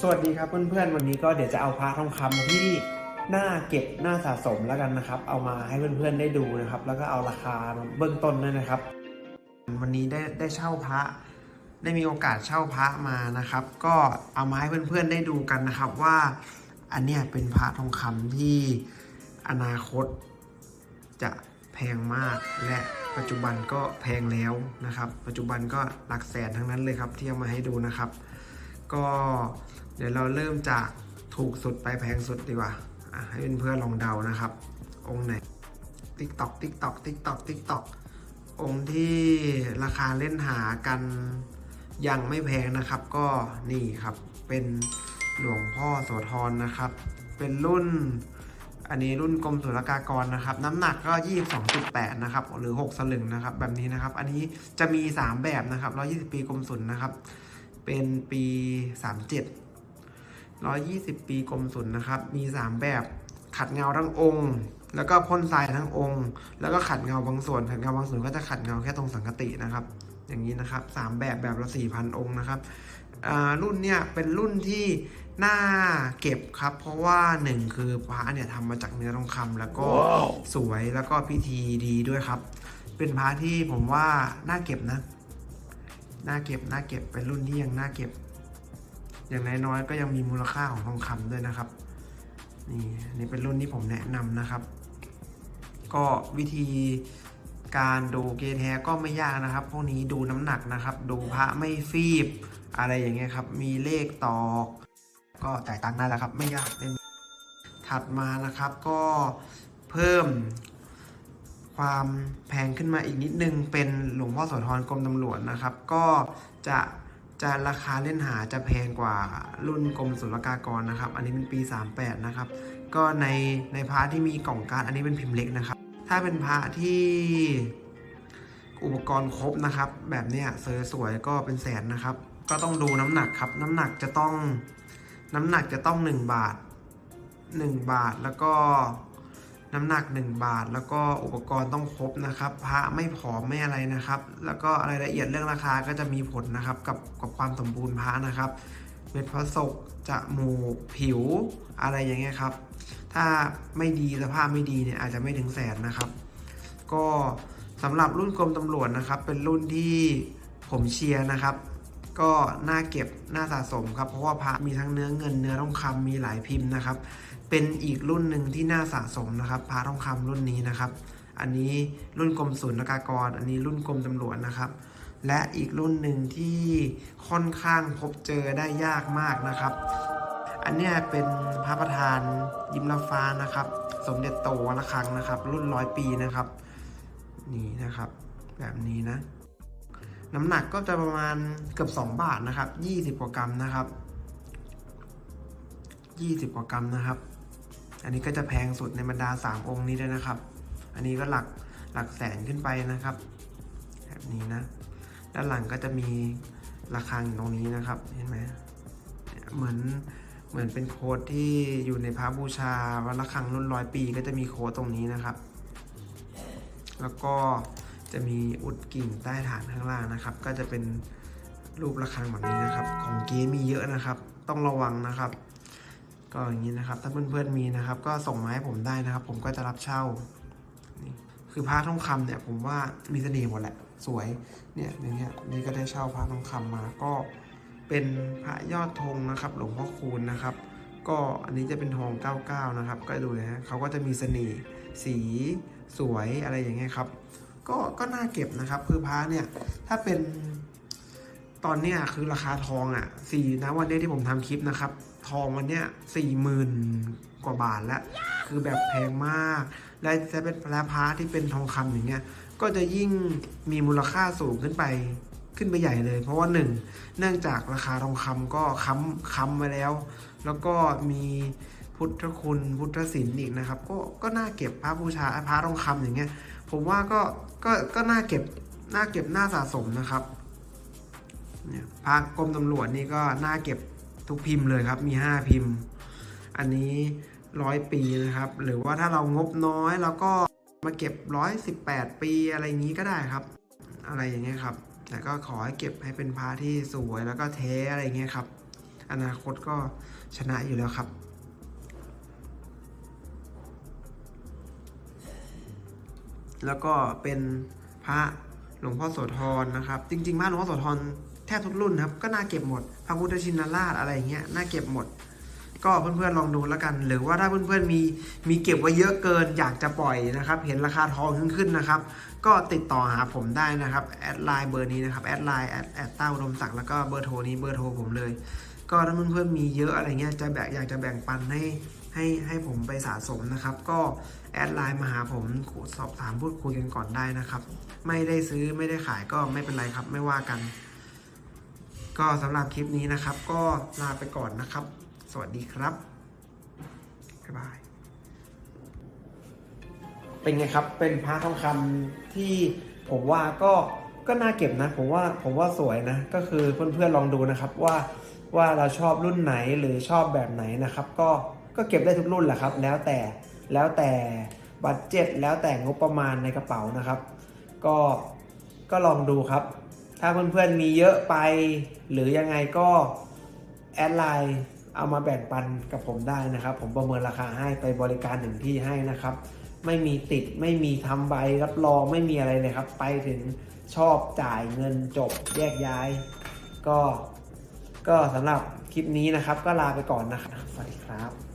สวัสดีครับเพื่อนๆวันนี้ก็เดี๋ยวจะเอาพระทองคำที่น่าเก็บน่าสะสมแล้วกันนะครับ เอามาให้เพื่อนๆได้ดูนะครับ แล้วก็เอาราคาเบื้องต้นด้วยนะครับ วันนี้ได้ได้เช่าพระ ได้มีโอกาสเช่าพระมานะครับ ก็เอามาให้เพื่อนๆได้ดูกันนะครับว่าอันเนี้ยเป็นพระทองคำที่อนาคตจะแพงมากและปัจจุบันก็แพงแล้วนะครับ ปัจจุบันก็หลักแสนทั้งนั้นเลยครับที่เอามาให้ดูนะครับ ก็เดี๋ยวเราเริ่มจากถูกสุดไปแพงสุดดีกว่าให้เพื่อนๆลองเดานะครับ องค์ไหนติ๊กตอกติ๊กตอกติ๊กตอกติ๊กตอกองค์ที่ราคาเล่นหากันยังไม่แพงนะครับ ก็นี่ครับ เป็นหลวงพ่อโสธรนะครับ เป็นรุ่น อันนี้รุ่นกรมศุลกากรนะครับ น้ำหนักก็ 22.8 นะครับ หรือ 6 สลึงนะครับ แบบนี้นะครับ อันนี้จะมี 3 แบบนะครับ 120 ปีกรมศุลนะครับ เป็นปี 37 120 ปีกรมศุลนะครับ มี 3 แบบ ขัดเงาทั้งองค์ แล้วก็พ่นทรายทั้งองค์ แล้วก็ขัดเงาบางส่วน ขัดเงาบางส่วนก็จะขัดเงาแค่ตรงสังกตินะครับ อย่างนี้นะครับ 3 แบบแบบละ4,000 องค์นะครับอ่ารุ่นเนี่ยเป็นรุ่นที่น่าเก็บครับ เพราะว่าหนึ่งคือพระเนี่ยทำมาจากเนื้อทองคำแล้วก็สวยแล้วก็พิธีดีด้วยครับ เป็นพระที่ผมว่าน่าเก็บนะ น่าเก็บน่าเก็บเป็นรุ่นที่ยังน่าเก็บ อย่างน้อยๆก็ยังมีมูลค่าของทองคำด้วยนะครับ นี่นี่เป็นรุ่นที่ผมแนะนำนะครับ ก็วิธีการดูเกณฑ์แท้ก็ไม่ยากนะครับ พวกนี้ดูน้ำหนักนะครับ ดูพระไม่ฟีบ อะไรอย่างเงี้ยครับ มีเลขตอก ก็จ่ายตังค์ได้แล้วครับ ไม่ยากเป็นถัดมานะครับก็เพิ่ม ความแพงขึ้นมาอีกนิดนึง เป็นหลวงพ่อโสธรกรมตำรวจนะครับ ก็จะจะราคาเล่นหาจะแพงกว่ารุ่นกรมศุลกากรนะครับ อันนี้เป็นปี 38 นะครับ ก็ในในพระที่มีกล่องการอันนี้เป็นพิมพ์เล็กนะครับ ถ้าเป็นพระที่อุปกรณ์ครบนะครับ แบบเนี้ยเซอร์สวยก็เป็นแสนนะครับ ก็ต้องดูน้ำหนักครับ น้ำหนักจะต้องน้ำหนักจะต้อง 1 บาท 1 บาทแล้วก็ น้ำหนัก 1 บาท แล้วก็อุปกรณ์ต้องครบนะครับพระไม่ผอมไม่อะไรนะครับ แล้วก็รายละเอียดเรื่องราคาก็จะมีผลนะครับกับกับความสมบูรณ์พระนะครับเม็ดพระศกจมูกผิวอะไรอย่างเงี้ยครับ ถ้าไม่ดีสภาพไม่ดีเนี่ยอาจจะไม่ถึงแสนนะครับ ก็สำหรับรุ่นกรมตำรวจนะครับ เป็นรุ่นที่ผมเชียร์นะครับ ก็น่าเก็บน่าสะสมครับเพราะว่าพระมีทั้งเนื้อเงินเนื้อทองคำมีหลายพิมพ์นะครับ เป็นอีกรุ่นหนึ่งที่น่าสะสมนะครับพระทองคำรุ่นนี้นะครับ อันนี้รุ่นกรมศุลกากร อันนี้รุ่นกรมตำรวจนะครับ และอีกรุ่นหนึ่งที่ค่อนข้างพบเจอได้ยากมากนะครับ อันเนี้ยเป็นพระประธานยิมลาฟ้านะครับ สมเด็จโตวัดระฆังนะครับ รุ่นร้อยปีนะครับ นี่นะครับ แบบนี้นะ น้ำหนักก็จะประมาณเกือบ 2 บาทนะครับ 20 กว่ากรัมนะครับ 20 กว่ากรัมนะครับ อันนี้ก็จะแพงสุดในบรรดา 3 องค์นี้เลยนะครับ อันนี้ก็หลักหลักแสนขึ้นไปนะครับ แบบนี้นะ ด้านหลังก็จะมีระฆังตรงนี้นะครับ เห็นไหมเนี่ยเหมือนเหมือนเป็นโค้ดที่อยู่ในพระบูชาวัดระฆังรุ่นร้อยปีก็จะมีโค้ดตรงนี้นะครับ แล้วก็ จะมีอุดกิ่งใต้ฐานข้างล่างนะครับ ก็จะเป็นรูประฆังแบบนี้นะครับ ของเก๊มีเยอะนะครับ ต้องระวังนะครับ ก็อย่างนี้นะครับ ถ้าเพื่อนๆมีนะครับ ก็ส่งมาให้ผมได้นะครับ ผมก็จะรับเช่านี่คือพระทองคำเนี่ยผมว่ามีเสน่ห์หมดแหละสวยเนี่ยอย่างเงี้ยนี่ก็ได้เช่าพระทองคำมาก็เป็นพระยอดธงนะครับ หลวงพ่อคูณนะครับ ก็อันนี้จะเป็นทอง 99 นะครับ ก็ดูนะฮะเขาก็จะมีเสน่ห์สีสวยอะไรอย่างเงี้ยครับ ก็ก็น่าเก็บนะครับ คือพระเนี่ย ถ้าเป็นตอนเนี้ยคือราคาทองอะสี่นะวันนี้ที่ผมทำคลิปนะครับ ทองวันเนี้ยสี่หมื่นกว่าบาทแล้ว คือแบบแพงมาก และจะเป็นพระพระที่เป็นทองคำอย่างเงี้ย ก็จะยิ่งมีมูลค่าสูงขึ้นไปขึ้นไปใหญ่เลย เพราะว่าหนึ่งเนื่องจากราคาทองคำก็ค้ำค้ำไว้แล้ว แล้วก็มีพุทธคุณพุทธศิลป์อีกนะครับ ก็ก็น่าเก็บพระบูชาพระทองคำอย่างเงี้ย ผมว่าก็ก็ก็น่าเก็บน่าเก็บน่าสะสมนะครับเนี่ยพระกรมตำรวจนี่ก็น่าเก็บทุกพิมพ์เลยครับมี 5 พิมพ์ อันนี้ร้อยปีนะครับ หรือว่าถ้าเรางบน้อยเราก็มาเก็บร้อยสิบแปดปีอะไรอย่างนี้ก็ได้ครับ อะไรอย่างเงี้ยครับ แต่ก็ขอให้เก็บให้เป็นพระที่สวยแล้วก็เทอะไรเงี้ยครับ อนาคตก็ชนะอยู่แล้วครับ แล้วก็เป็นพระหลวงพ่อโสธรนะครับ จริงๆพระหลวงพ่อโสธรแทบทุกรุ่นนะครับ ก็น่าเก็บหมด พระพุทธชินราชอะไรอย่างเงี้ยน่าเก็บหมด ก็เพื่อนๆลองดูแล้วกัน หรือว่าถ้าเพื่อนๆมีมีเก็บไว้เยอะเกินอยากจะปล่อยนะครับ เห็นราคาทองขึ้นขึ้นนะครับ ก็ติดต่อหาผมได้นะครับแอดไลน์เบอร์นี้นะครับแอดไลน์แอดแอดเต้าอุดมศักดิ์แล้วก็เบอร์โทรนี้เบอร์โทรผมเลย ก็ถ้าเพื่อนๆมีเยอะอะไรเงี้ยจะแบ่งอยากจะแบ่งปันให้ให้ให้ผมไปสะสมนะครับ ก็แอดไลน์มาหาผมสอบถามพูดคุยกันก่อนได้นะครับ ไม่ได้ซื้อไม่ได้ขายก็ไม่เป็นไรครับ ไม่ว่ากัน ก็สำหรับคลิปนี้นะครับ ก็ลาไปก่อนนะครับ สวัสดีครับบ๊ายบายเป็นไงครับเป็นพระทองคำที่ผมว่าก็ก็น่าเก็บนะ ผมว่าผมว่าสวยนะ ก็คือเพื่อนๆลองดูนะครับว่า ว่าเราชอบรุ่นไหนหรือชอบแบบไหนนะครับ ก็ก็เก็บได้ทุกรุ่นแหละครับ แล้วแต่แล้วแต่บัตเจ็ตแล้วแต่งบประมาณในกระเป๋านะครับ ก็ก็ลองดูครับ ถ้าเพื่อนๆมีเยอะไป หรือยังไงก็แอดไลน์เอามาแบ่งปันกับผมได้นะครับ ผมประเมินราคาให้ไปบริการถึงที่ให้นะครับ ไม่มีติดไม่มีทำใบรับรองไม่มีอะไรเลยครับ ไปถึงชอบจ่ายเงินจบแยกย้าย ก็ ก็สำหรับคลิปนี้นะครับ ก็ลาไปก่อนนะครับ สวัสดีครับ